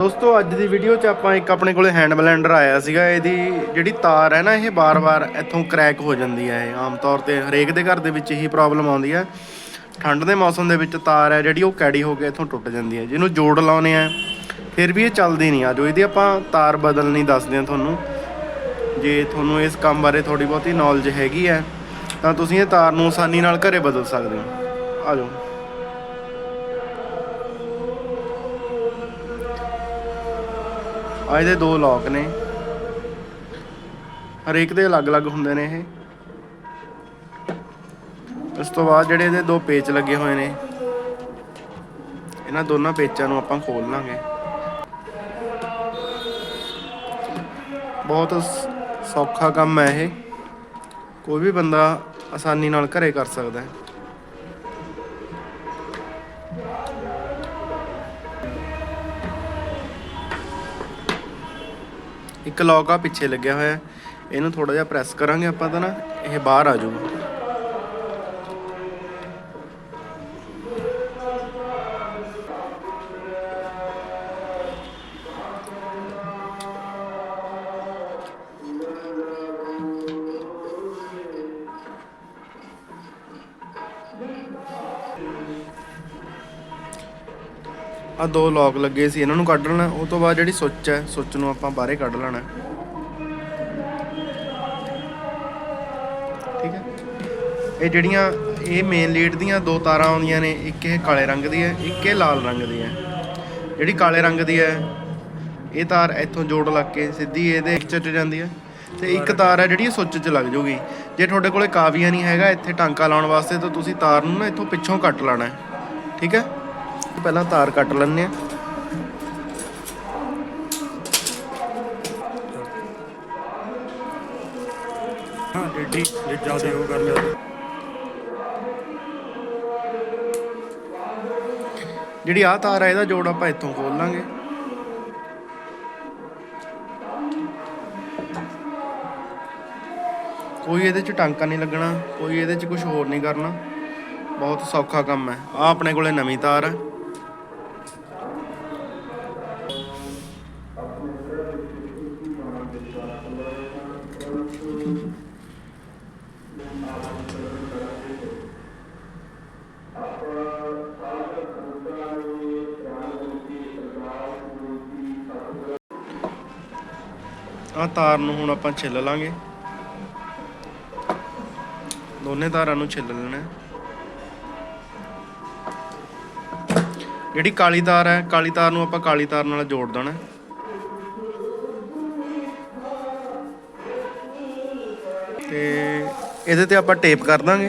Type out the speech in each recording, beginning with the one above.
ਦੋਸਤੋ, ਅੱਜ ਦੀ ਵੀਡੀਓ 'ਚ ਆਪਾਂ ਇੱਕ ਆਪਣੇ ਕੋਲੇ ਹੈਂਡ ਬਲੈਂਡਰ ਆਇਆ ਸੀਗਾ। ਇਹਦੀ ਜਿਹੜੀ ਤਾਰ ਹੈ ਨਾ, ਇਹ ਬਾਰ-ਬਾਰ ਇੱਥੋਂ ਕ੍ਰੈਕ ਹੋ ਜਾਂਦੀ ਹੈ। ਇਹ ਆਮ ਤੌਰ ਤੇ ਹਰੇਕ ਦੇ ਘਰ ਦੇ ਵਿੱਚ ਇਹੀ ਪ੍ਰੋਬਲਮ ਆਉਂਦੀ ਹੈ। ਠੰਡ ਦੇ ਮੌਸਮ ਦੇ ਵਿੱਚ ਤਾਰ ਹੈ, ਜਿਹੜੀ ਉਹ ਕੈੜੀ ਹੋ ਕੇ ਇੱਥੋਂ ਟੁੱਟ ਜਾਂਦੀ ਹੈ। ਜਿਹਨੂੰ ਜੋੜ ਲਾਉਨੇ ਆ ਫਿਰ ਵੀ ਇਹ ਚੱਲਦੀ ਨਹੀਂ। ਆ ਆਜੋ ਇਹਦੀ ਆਪਾਂ ਤਾਰ ਬਦਲਣੀ ਦੱਸਦੇ ਹਾਂ ਤੁਹਾਨੂੰ। ਜੇ ਤੁਹਾਨੂੰ ਇਸ ਕੰਮ ਬਾਰੇ ਥੋੜੀ ਬਹੁਤੀ ਨੌਲੇਜ ਹੈਗੀ ਹੈ, ਤਾਂ ਤੁਸੀਂ ਇਹ ਤਾਰ ਨੂੰ ਆਸਾਨੀ ਨਾਲ ਘਰੇ ਬਦਲ ਸਕਦੇ ਹੋ। ਆ ਜਾਓ। ਆ ਇਹਦੇ ਦੋ ਲੋਕ ਨੇ। ਹਰੇਕ ਦੇ ਅਲੱਗ-ਅਲੱਗ ਹੁੰਦੇ ਨੇ ਇਹ। ਉਸ ਤੋਂ ਬਾਅਦ ਜਿਹੜੇ ਇਹਦੇ ਦੋ ਪੇਚ ਲੱਗੇ ਹੋਏ ਨੇ, ਇਹਨਾਂ ਦੋਨਾਂ ਪੇਚਾਂ ਨੂੰ ਆਪਾਂ ਖੋਲ ਲਾਂਗੇ ਬਹੁਤ ਸੌਖਾ ਕੰਮ ਹੈ ਇਹ। ਕੋਈ ਵੀ ਬੰਦਾ ਆਸਾਨੀ ਨਾਲ ਘਰੇ ਕਰ ਸਕਦਾ ਹੈ। ਇੱਕ ਲੌਕ ਆ, ਪਿੱਛੇ ਲੱਗਿਆ ਹੋਇਆ ਇਹਨੂੰ ਥੋੜਾ ਜਿਹਾ ਪ੍ਰੈਸ ਕਰਾਂਗੇ ਆਪਾਂ ਤਾਂ ਨਾ, ਇਹ ਬਾਹਰ ਆ ਜਾਊਗਾ। ਆ ਦੋ ਲੌਕ ਲੱਗੇ ਸੀ ਇਹਨਾਂ ਨੂੰ ਕੱਢ ਲੈਣਾ ਉਹ ਤੋਂ ਬਾਅਦ ਜਿਹੜੀ ਸੁੱਚ ਹੈ ਸੁੱਚ ਨੂੰ ਆਪਾਂ ਬਾਹਰੇ ਕੱਢ ਲੈਣਾ ਠੀਕ ਹੈ? ਇਹ ਜਿਹੜੀਆਂ ਇਹ ਮੇਨ ਲੀਡ ਦੀਆਂ ਦੋ ਤਾਰਾਂ ਆਉਂਦੀਆਂ ਨੇ ਇੱਕ ਇਹ ਕਾਲੇ ਰੰਗ ਦੀ ਹੈ ਇੱਕ ਇਹ ਲਾਲ ਰੰਗ ਦੀ ਹੈ। ਜਿਹੜੀ ਕਾਲੇ ਰੰਗ ਦੀ ਹੈ ਇਹ ਤਾਰ ਇੱਥੋਂ ਜੋੜ ਲੱਗ ਕੇ ਸਿੱਧੀ ਇਹਦੇ ਵਿੱਚ ਚ ਜਾਂਦੀ ਹੈ ਤੇ ਇੱਕ ਤਾਰ ਹੈ ਜਿਹੜੀ ਸੁੱਚ 'ਚ ਲੱਗ ਜੂਗੀ। ਜੇ ਤੁਹਾਡੇ ਕੋਲੇ ਕਾਵੀਆ ਨਹੀਂ ਹੈਗਾ ਇੱਥੇ ਟਾਂਕਾ ਲਾਉਣ ਵਾਸਤੇ ਤਾਂ ਤੁਸੀਂ ਤਾਰ ਨੂੰ ਨਾ ਇੱਥੋਂ ਪਿੱਛੋਂ ਕੱਟ ਲੈਣਾ ਹੈ। ਠੀਕ ਹੈ? ਪਹਿਲਾਂ ਤਾਰ ਕੱਟ ਲੈਂਦੇ ਆ। ਹਾਂ ਉਹ ਕਰ ਲਿਆ। ਜਿਹੜੀ ਆਹ ਤਾਰ ਹੈ ਇਹਦਾ ਜੋੜ ਆਪਾਂ ਇੱਥੋਂ ਖੋਲ ਲਾਂਗੇ। ਕੋਈ ਇਹਦੇ 'ਚ ਟਾਂਕਾ ਨਹੀਂ ਲੱਗਣਾ ਕੋਈ ਇਹਦੇ 'ਚ ਕੁਝ ਹੋਰ ਨਹੀਂ ਕਰਨਾ। ਬਹੁਤ ਸੌਖਾ ਕੰਮ ਹੈ। ਆ ਆਪਣੇ ਕੋਲੇ ਨਵੀਂ ਤਾਰ ਹੈ। ਆ ਤਾਰ ਨੂੰ ਹੁਣ ਆਪਾਂ ਛਿੱਲ ਲਾਂਗੇ। ਦੋਨੇ ਤਾਰਾਂ ਨੂੰ ਛਿੱਲ ਲੈਣਾ ਜਿਹੜੀ ਕਾਲੀ ਤਾਰ ਹੈ, ਕਾਲੀ ਤਾਰ ਨੂੰ ਆਪਾਂ ਕਾਲੀ ਤਾਰ ਨਾਲ ਜੋੜ ਦੇਣਾ ਇਹਦੇ ਤੇ ਆਪਾਂ ਟੇਪ ਕਰ ਦਾਂਗੇ।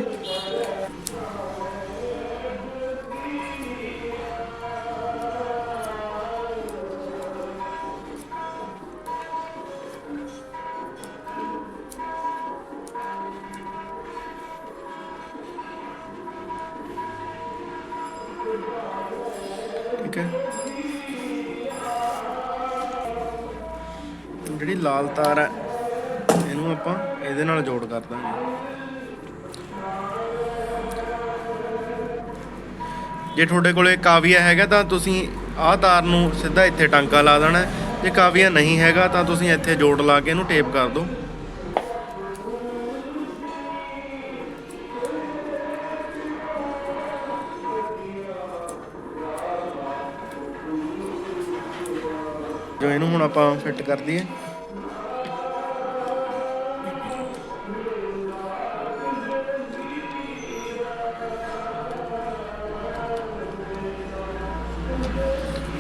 ਠੀਕ ਹੈ। ਜਿਹੜੀ ਲਾਲ ਤਾਰ ਹੈ, ਇਹਨੂੰ ਆਪਾਂ ਇਹਦੇ ਨਾਲ ਜੋੜ ਕਰ ਦਾਂਗੇ। ਜੇ ਤੁਹਾਡੇ ਕੋਲੇ ਕਾਵੀਆ ਹੈਗਾ ਤਾਂ ਤੁਸੀਂ ਆਹ ਤਾਰ ਨੂੰ ਸਿੱਧਾ ਇੱਥੇ ਟਾਂਕਾ ਲਾ ਦੇਣਾ ਜੇ ਕਾਵੀਆ ਨਹੀਂ ਹੈਗਾ ਤਾਂ ਤੁਸੀਂ ਇੱਥੇ ਜੋੜ ਲਾ ਕੇ ਇਹਨੂੰ ਟੇਪ ਕਰ ਦਿਓ। ਜੋ ਇਹਨੂੰ ਹੁਣ ਆਪਾਂ ਫਿੱਟ ਕਰ ਦਈਏ।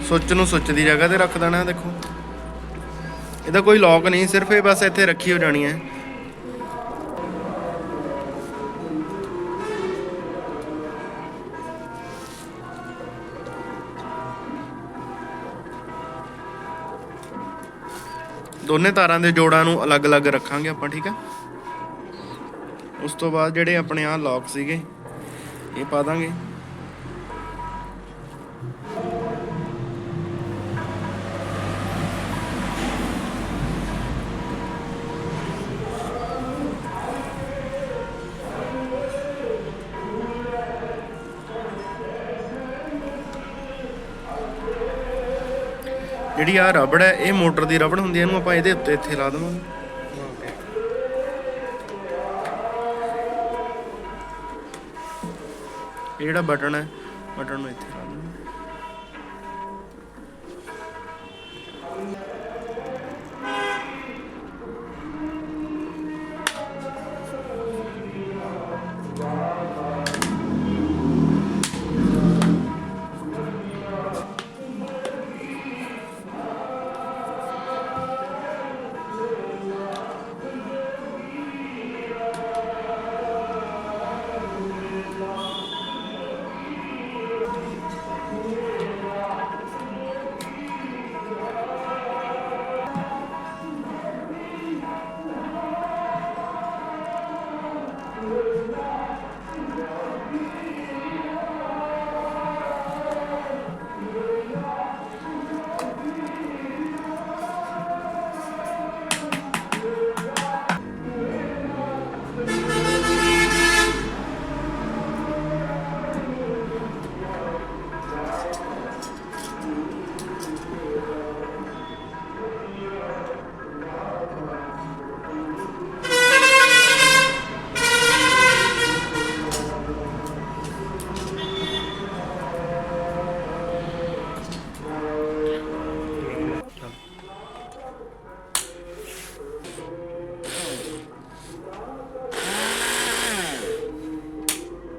ਸੁੱਚ ਨੂੰ ਸੁੱਚ ਦੀ ਜਗ੍ਹਾ ਤੇ ਰੱਖ ਦੇਣਾ, ਦੇਖੋ। ਇਹਦਾ ਕੋਈ ਲੌਕ ਨਹੀਂ, ਸਿਰਫ ਇਹ ਬਸ ਇੱਥੇ ਰੱਖੀ ਹੋ ਜਾਣੀ ਹੈ। ਦੋਨੇ ਤਾਰਾਂ ਦੇ ਜੋੜਾਂ ਨੂੰ ਅਲੱਗ-ਅਲੱਗ ਰੱਖਾਂਗੇ ਆਪਾਂ, ਠੀਕ ਹੈ? ਉਸ ਤੋਂ ਬਾਅਦ ਜਿਹੜੇ ਆਪਣੇ ਆ ਲੌਕ ਸੀਗੇ, ਇਹ ਪਾ ਦਾਂਗੇ। ਜਿਹੜੀ ਆ ਰਬੜ ਹੈ, ਇਹ ਮੋਟਰ ਦੀ ਰਬੜ ਹੁੰਦੀ ਹੈ, ਇਹਨੂੰ ਆਪਾਂ ਇਹਦੇ ਉੱਤੇ ਇੱਥੇ ਲਾ ਦਵਾਂਗੇ। ਇਹ ਜਿਹੜਾ ਬਟਨ ਹੈ, ਬਟਨ ਨੂੰ ਇੱਥੇ